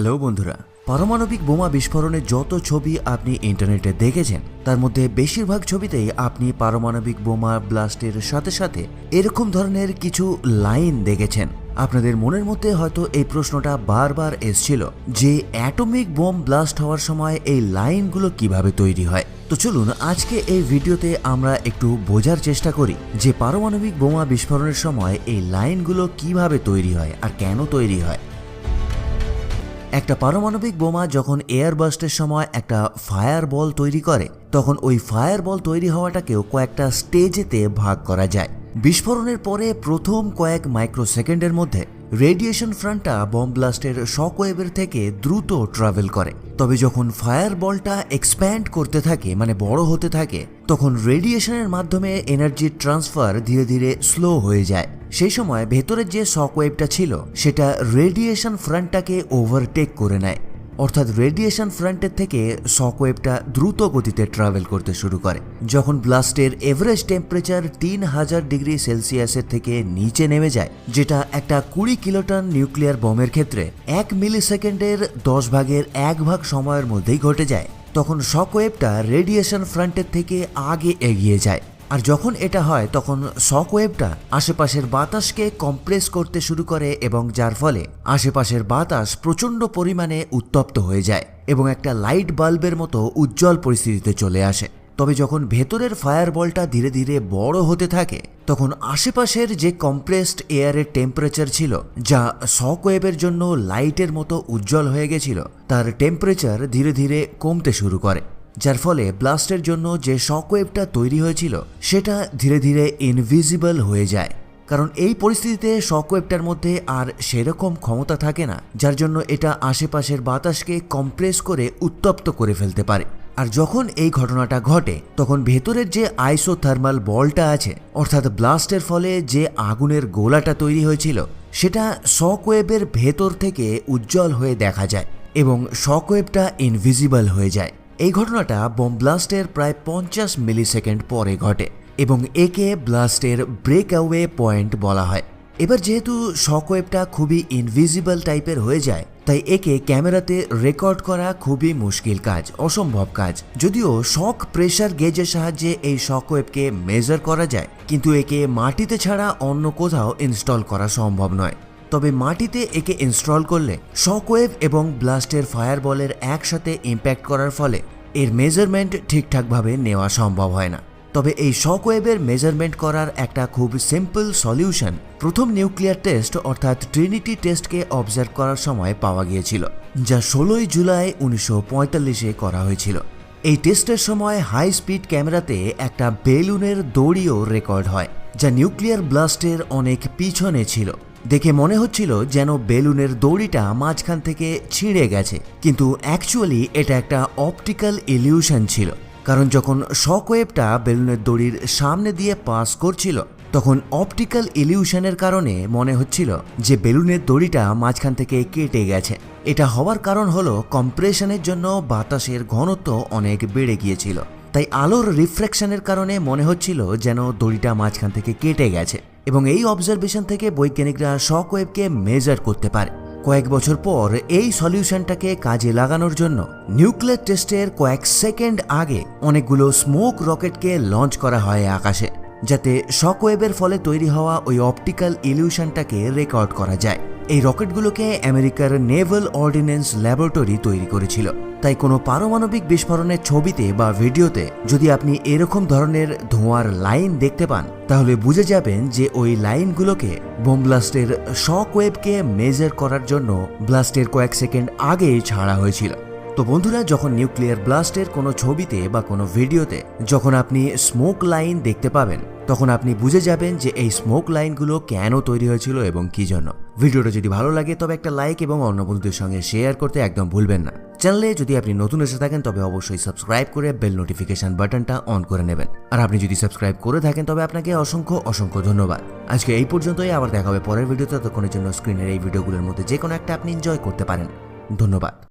Hello বন্ধুরা, পারমাণবিক বোমা বিস্ফোরণের যত ছবি আপনি ইন্টারনেটে দেখেছেন, তার মধ্যে বেশিরভাগ ছবিতেই আপনি পারমাণবিক বোমা ব্লাস্টের সাথে সাথে এরকম ধরনের কিছু লাইন দেখেছেন। আপনাদের মনের মধ্যে হয়তো এই প্রশ্নটা বারবার এসছিল যে অ্যাটমিক বোম ব্লাস্ট হওয়ার সময় এই লাইনগুলো কীভাবে তৈরি হয়। তো চলুন আজকে এই ভিডিওতে আমরা একটু বোঝার চেষ্টা করি যে পারমাণবিক বোমা বিস্ফোরণের সময় এই লাইনগুলো কীভাবে তৈরি হয় আর কেন তৈরি হয়। একটা পারমাণবিক বোমা যখন এয়ারবাস্টের সময় একটা ফায়ার বল তৈরি করে, তখন ওই ফায়ার বল তৈরি হওয়াটাকেও কয়েকটা স্টেজেতে ভাগ করা যায়। বিস্ফোরণের পরে প্রথম কয়েক মাইক্রোসেকেন্ডের মধ্যে রেডিয়েশন ফ্রন্টটা বম ব্লাস্টের শকওয়েভের থেকে দ্রুত ট্রাভেল করে। তবে যখন ফায়ার বলটা এক্সপ্যান্ড করতে থাকে মানে বড় হতে থাকে, তখন রেডিয়েশনের মাধ্যমে এনার্জির ট্রান্সফার ধীরে ধীরে স্লো হয়ে যায়। সেই সময় ভেতরের যে শকওয়েভটা ছিল, সেটা রেডিয়েশন ফ্রন্টটাকে ওভারটেক করে নেয়। অর্থাৎ রেডিয়েশন ফ্রন্টের থেকে শকওয়েভটা দ্রুত গতিতে ট্রাভেল করতে শুরু করে। যখন ব্লাস্টের এভারেজ টেম্পারেচার তিন হাজার ডিগ্রি সেলসিয়াসের থেকে নিচে নেমে যায়, যেটা একটা কুড়ি কিলোটন নিউক্লিয়ার বোমের ক্ষেত্রে এক মিলি সেকেন্ডের দশ ভাগের এক ভাগ সময়ের মধ্যেই ঘটে যায়, তখন শকওয়েভটা রেডিয়েশন ফ্রন্টের থেকে আগে এগিয়ে যায়। আর যখন এটা হয়, তখন শকওয়েভটা আশেপাশের বাতাসকে কম্প্রেস করতে শুরু করে এবং যার ফলে আশেপাশের বাতাস প্রচণ্ড পরিমাণে উত্তপ্ত হয়ে যায় এবং একটা লাইট বাল্বের মতো উজ্জ্বল পরিস্থিতিতে চলে আসে। তবে যখন ভেতরের ফায়ার বলটা ধীরে ধীরে বড় হতে থাকে, তখন আশেপাশের যে কম্প্রেসড এয়ারের টেম্পারেচার ছিল, যা শকওয়েভের জন্য লাইটের মতো উজ্জ্বল হয়ে গেছিল, তার টেম্পারেচার ধীরে ধীরে কমতে শুরু করে। যার ফলে ব্লাস্টের জন্য যে শকওয়েভটা তৈরি হয়েছিল, সেটা ধীরে ধীরে ইনভিজিবল হয়ে যায়। কারণ এই পরিস্থিতিতে শকওয়েভটার মধ্যে আর সেরকম ক্ষমতা থাকে না, যার জন্য এটা আশেপাশের বাতাসকে কম্প্রেস করে উত্তপ্ত করে ফেলতে পারে। আর যখন এই ঘটনাটা ঘটে, তখন ভেতরের যে আইসোথার্মাল বলটা আছে, অর্থাৎ ব্লাস্টের ফলে যে আগুনের গোলাটা তৈরি হয়েছিল, সেটা শকওয়েভের ভেতর থেকে উজ্জ্বল হয়ে দেখা যায় এবং শকওয়েভটা ইনভিজিবল হয়ে যায়। এই ঘটনাটা বোম ব্লাস্টের প্রায় পঞ্চাশ মিলি সেকেন্ড পরে ঘটে এবং একে ব্লাস্টের ব্রেক অ্যাওয়ে পয়েন্ট বলা হয়। এবার যেহেতু শকওয়েভটা খুবই ইনভিজিবল টাইপের হয়ে যায়, তাই একে ক্যামেরাতে রেকর্ড করা খুবই মুশকিল কাজ, অসম্ভব কাজ। যদিও শক প্রেশার গেজের সাহায্যে এই শকওয়েভকে মেজার করা যায়, কিন্তু একে মাটিতে ছাড়া অন্য কোথাও ইনস্টল করা সম্ভব নয়। তবে মাটিতে একে ইনস্টল করলে শকওয়েভ এবং ব্লাস্টের ফায়ার বলের একসাথে ইম্প্যাক্ট করার ফলে এর মেজারমেন্ট ঠিকঠাকভাবে নেওয়া সম্ভব হয় না। তবে এই শকওয়েভের মেজারমেন্ট করার একটা খুব সিম্পল সলিউশন প্রথম নিউক্লিয়ার টেস্ট অর্থাৎ ট্রিনিটি টেস্টকে অবজার্ভ করার সময় পাওয়া গিয়েছিল, যা ষোলোই জুলাই উনিশশো করা হয়েছিল। এই টেস্টের সময় হাই স্পিড ক্যামেরাতে একটা বেলুনের দড়িও রেকর্ড হয়, যা নিউক্লিয়ার ব্লাস্টের অনেক পিছনে ছিল। দেখে মনে হচ্ছিল যেন বেলুনের দড়িটা মাঝখান থেকে ছিঁড়ে গেছে। কিন্তু অ্যাকচুয়ালি এটা একটা অপটিক্যাল ইলিউশন ছিল। কারণ যখন শকওয়েভটা বেলুনের দড়ির সামনে দিয়ে পাস করছিল, তখন অপটিক্যাল ইলিউশনের কারণে মনে হচ্ছিল যে বেলুনের দড়িটা মাঝখান থেকে কেটে গেছে। এটা হওয়ার কারণ হলো কম্প্রেশনের জন্য বাতাসের ঘনত্ব অনেক বেড়ে গিয়েছিল। তাই আলোর রিফ্লেকশনের কারণে মনে হচ্ছিল যেন দড়িটা মাঝখান থেকে কেটে গেছে। এবং এই অবজারভেশন থেকে বৈজ্ঞানিকরা শক শকওয়েভকে মেজার করতে পারে। কয়েক বছর পর এই সলিউশনটাকে কাজে লাগানোর জন্য নিউক্লিয়ার টেস্টের কয়েক সেকেন্ড আগে অনেকগুলো স্মোক রকেটকে লঞ্চ করা হয় আকাশে, যাতে শক ওয়েভের ফলে তৈরি হওয়া ওই অপটিক্যাল ইলিউশনটাকে রেকর্ড করা যায়। এই রকেটগুলোকে আমেরিকার নেভাল অর্ডিন্যান্স ল্যাবরেটরি তৈরি করেছিল। তাই কোনো পারমাণবিক বিস্ফোরণের ছবিতে বা ভিডিওতে যদি আপনি এরকম ধরনের ধোঁয়ার লাইন দেখতে পান, তাহলে বুঝে যাবেন যে ওই লাইনগুলোকে বোম ব্লাস্টের শক ওয়েভকে মেজার করার জন্য ব্লাস্টের কয়েক সেকেন্ড আগেই ছাড়া হয়েছিল। তো বন্ধুরা, যখন নিউক্লিয়ার ব্লাস্টের কোনো ছবিতে বা কোনো ভিডিওতে যখন আপনি স্মোক লাইন দেখতে পাবেন, তখন আপনি বুঝে যাবেন যে এই স্মোক লাইনগুলো কেন তৈরি হয়েছিল এবং কি জন্য। ভিডিওটা যদি ভালো লাগে, তবে একটা লাইক এবং অন্য বন্ধুদের সঙ্গে শেয়ার করতে একদম ভুলবেন না। চ্যানেলে যদি আপনি নতুন এসে থাকেন, তবে অবশ্যই সাবস্ক্রাইব করে বেল নোটিফিকেশন বাটনটা অন করে নেবেন। আর আপনি যদি সাবস্ক্রাইব করে থাকেন, তবে আপনাকে অসংখ্য অসংখ্য ধন্যবাদ। আজকে এই পর্যন্তই, আবার দেখা হবে পরের ভিডিওতে। ততক্ষণের জন্য স্ক্রিনের এই ভিডিওগুলোর মধ্যে যে কোনো একটা আপনি এনজয় করতে পারেন। ধন্যবাদ।